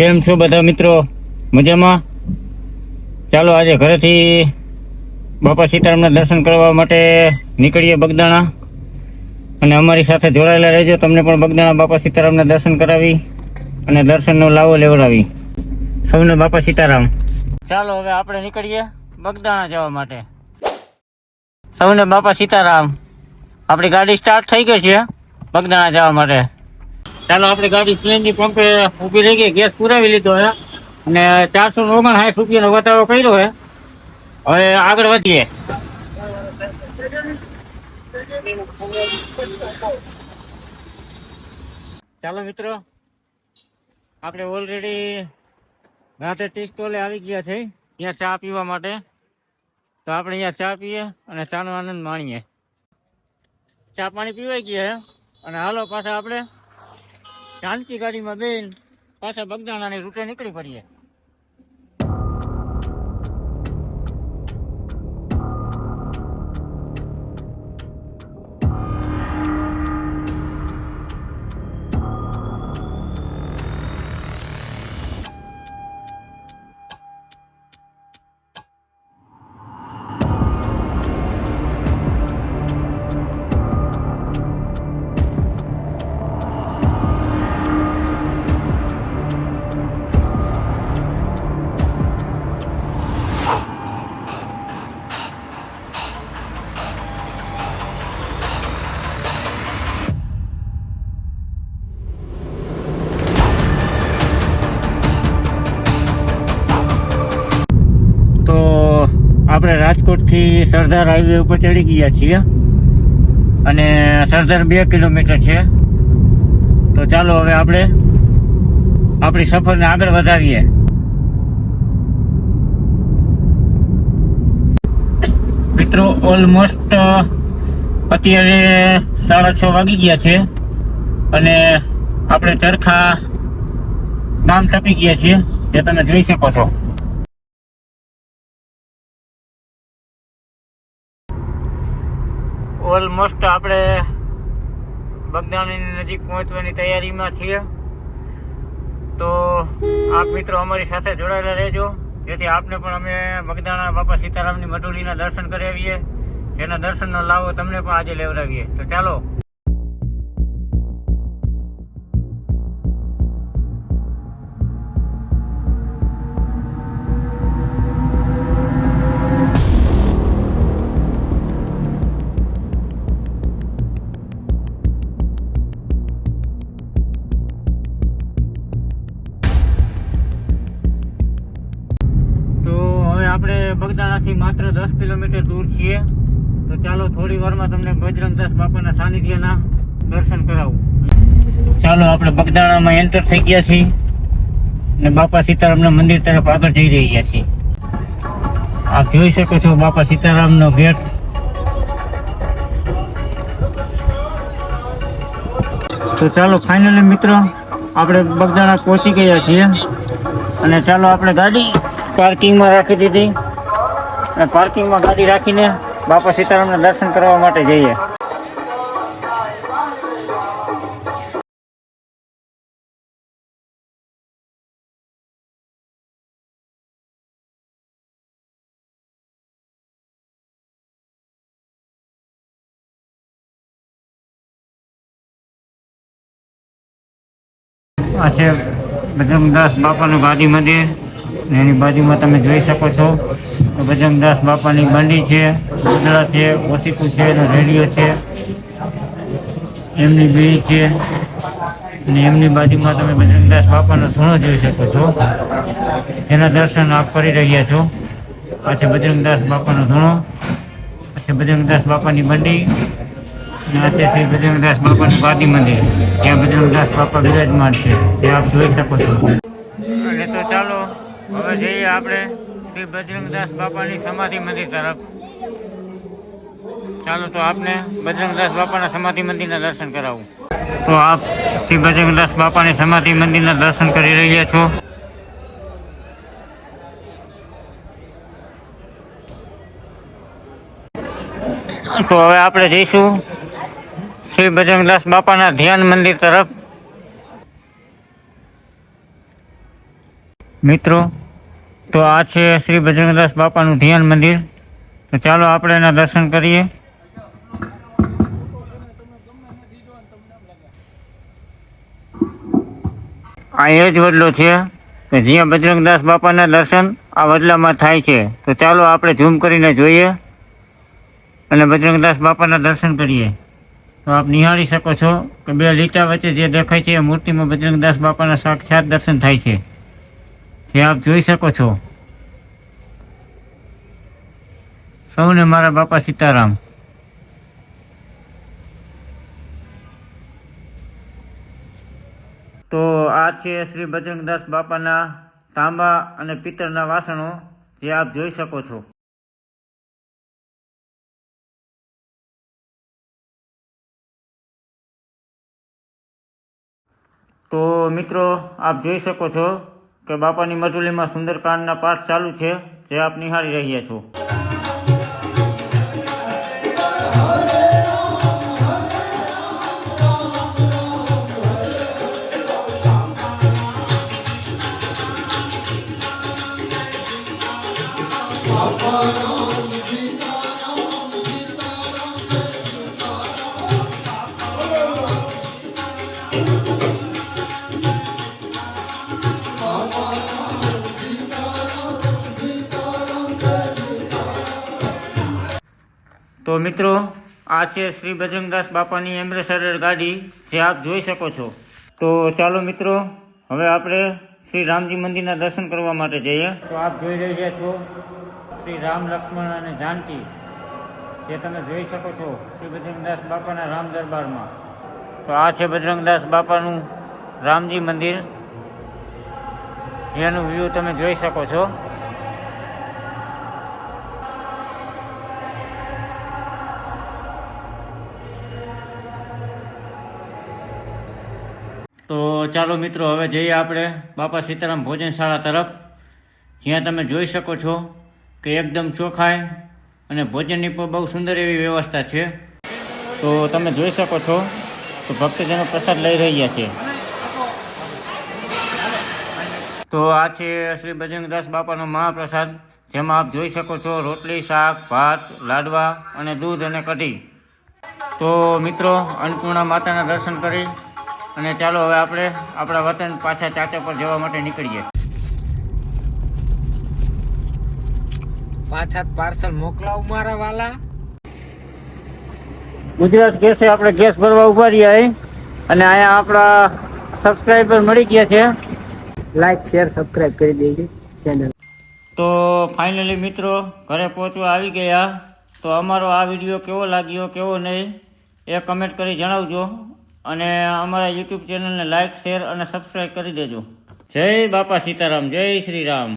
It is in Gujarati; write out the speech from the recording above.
કેમ છો બધા મિત્રો? મજામાં? ચાલો આજે ઘરેથી બાપા સીતારામના દર્શન કરવા માટે નીકળીએ બગદાણા. અને અમારી સાથે જોડાયેલા રહેજો. તમને પણ બગદાણા બાપા સીતારામના દર્શન કરાવી અને દર્શનનો લાવો લેવડાવી. સૌને બાપા સીતારામ. ચાલો હવે આપણે નીકળીએ બગદાણા જવા માટે. સૌને બાપા સીતારામ. આપણી ગાડી સ્ટાર્ટ થઈ ગઈ છે બગદાણા જવા માટે. ચાલો, આપણી ગાડી પ્લેનની પંપે ઊભી રહી ગઈ, ગેસ પુરાવી લીધો છે અને ચારસો ઓગણસાઠ રૂપિયાનો વધારો કર્યો છે હવે આગળ વધીએ. ચાલો, મિત્રો. આપણે ઓલરેડી રાતે ટી સ્ટોલે આવી ગયા છે. ત્યાં ચા પીવા માટે. તો આપણે અહીંયા ચા પીએ અને ચાનો આનંદ માણીએ. ચા પાણી પીવાઈ ગયા અને હાલો, પાછા આપણે શાંતિ ગાડીમાં બેન પાછા બગદાણાની રૂટે નીકળી પડીએ. આપણે રાજકોટથી સરદાર હાઈવે ઉપર ચડી ગયા છીએ. અને સરદાર બે કિલોમીટર છે. તો ચાલો હવે આપણે આપણી સફરને આગળ વધાવીએ. મિત્રો ઓલમોસ્ટ અત્યારે સાડા છ વાગી ગયા છે. અને આપણે ચરખા ગામ ટપી ગયા છીએ. જે તમે જોઈ શકો છો. ઓલમોસ્ટ આપણે બગદાણીની નજીક પહોંચવાની તૈયારીમાં છીએ. તો આપ મિત્રો અમારી સાથે જોડાયેલા રહેજો. જેથી આપને પણ અમે બગદાણા બાપા સીતારામની મઢુલીના દર્શન કરાવીએ. જેના દર્શનનો લાવો તમને પણ આજે લેવડાવીએ. તો ચાલો માત્ર દસ કિલોમીટર દૂર છીએ. તો ચાલો થોડી વારમાં તમને બજરંગદાસ બાપાના સાનિધ્યના દર્શન કરાવું. ચાલો આપણે બગદાણામાં એન્ટર થઈ ગયા છીએ અને બાપા સીતારામના મંદિર તરફ આગળ જઈ રહ્યા છીએ. આપ જોઈ શકો છો બાપા સીતારામનો ગેટ. તો ચાલો ફાઇનલી મિત્રો, આપણે બગદાણા પહોંચી ગયા છીએ. અને ચાલો આપણે ગાડી પાર્કિંગમાં રાખી દીધી. અને પાર્કિંગમાં ગાડી રાખીને બાપા સીતારામને દર્શન કરવા માટે જઈએ. આ છે બજરંગદાસ બાપાનું ગાદી મંદિર એની બાજુમાં તમે જોઈ શકો છો. બજરંગદાસ બાપાની બંડી છે ગોદડા છે ઓસીકું છે રેડિયો છે. એમની બીડી છે. અને એમની બાજુમાં તમે બજરંગદાસ બાપાનો ધૂણો જોઈ શકો છો. જેના દર્શન આપ કરી રહ્યા છો. પાછે બજરંગદાસ બાપાનો ધૂણો આ છે બજરંગદાસ બાપાની બંડી, અને આ શ્રી બજરંગદાસ બાપાનું પાદી મંદિર. ત્યાં બજરંગદાસ બાપા વિરાજમાન છે. તે આપ જોઈ શકો છો. અને તો ચાલો, હવે જઈએ આપણે. શ્રી બજરંગદાસ બાપાની સમાધિ મંદિર તરફ. ચાલો તો આપને બજરંગદાસ બાપાના સમાધિ મંદિરના દર્શન કરાવું. તો આપ શ્રી બજરંગદાસ બાપાની સમાધિ મંદિરના દર્શન કરી રહ્યા છો. તો હવે આપણે જઈશું શ્રી બજરંગદાસ બાપાના ધ્યાન મંદિર તરફ. મિત્રો તો આ છે શ્રી બજરંગદાસ બાપાનું ધ્યાન મંદિર. તો ચાલો આપણે એના દર્શન કરીએ. આ એ જ વડલો છે. કે જ્યાં બજરંગદાસ બાપાના દર્શન આ વડલામાં થાય છે. તો ચાલો આપણે ઝૂમ કરીને જોઈએ અને બજરંગદાસ બાપાના દર્શન કરીએ. તો આપ નિહાળી શકો છો કે બે લીટા વચ્ચે જે દેખાય છે એ મૂર્તિમાં બજરંગદાસ બાપાના સાક્ષાત દર્શન થાય છે. જે આપ જોઈ શકો છો. સૌને મારા બાપા સીતારામ. તો આ છે શ્રી બજરંગદાસ બાપાના તાંબા અને પિત્તળના વાસણો, જે આપ જોઈ શકો છો. તો મિત્રો, આપ જોઈ શકો છો કે બાપાની મઢુલીમાં સુંદરકાંડના પાઠ ચાલુ છે જે આપ નિહાળી રહ્યા છો. તો મિત્રો, આ છે શ્રી બજરંગદાસ બાપાની એમ્બ્રેસડર ગાડી, જે આપ જોઈ શકો છો. તો ચાલો મિત્રો, હવે આપણે શ્રી રામજી મંદિરના દર્શન કરવા માટે જઈએ. તો આપ જોઈ રહ્યા છો શ્રી રામ લક્ષ્મણ અને જાનકી, જે તમે જોઈ શકો છો શ્રી બજરંગદાસ બાપાના રામ દરબારમાં. તો આ છે બજરંગદાસ બાપાનું રામજી મંદિર, જેનું વ્યૂ તમે જોઈ શકો છો. તો ચાલો મિત્રો, હવે જઈએ આપણે બાપા સીતારામ ભોજનશાળા તરફ. જ્યાં તમે જોઈ શકો છો કે એકદમ ચોખાય અને ભોજનની પણ બહુ સુંદર એવી વ્યવસ્થા છે. તો તમે જોઈ શકો છો તો ભક્તજનો પ્રસાદ લઈ રહ્યા છે. તો આ છે શ્રી બજરંગદાસ બાપાનો મહાપ્રસાદ, જેમાં આપ જોઈ શકો છો રોટલી, શાક, ભાત, લાડવા અને દૂધ અને કઢી. તો મિત્રો, અન્નપૂર્ણા માતાના દર્શન કરી અને ચાલો હવે આપણે આપણા વતન પાછા ચાચા પર જવા માટે નીકળીએ. પાછા પાર્સલ મોકલાવું મારા વાલા. ગુજરાત ગેસે આપણે ગેસ ભરવા ઊભા રહ્યા અને અહીંયા આપણા સબસ્ક્રાઈબર મળી ગયા છે. લાઈક શેર સબસ્ક્રાઈબ કરી દેજો ચેનલ તો ફાઇનલી મિત્રો ઘરે પહોંચવા આવી ગયા. તો અમારો આ વીડિયો કેવો લાગ્યો કેવો નહીં એ કમેન્ટ કરી જણાવજો. અને અમારા યુટ્યુબ ચેનલને લાઇક શેર અને સબસ્ક્રાઈબ કરી દેજો. જય બાપા સીતારામ, જય શ્રી રામ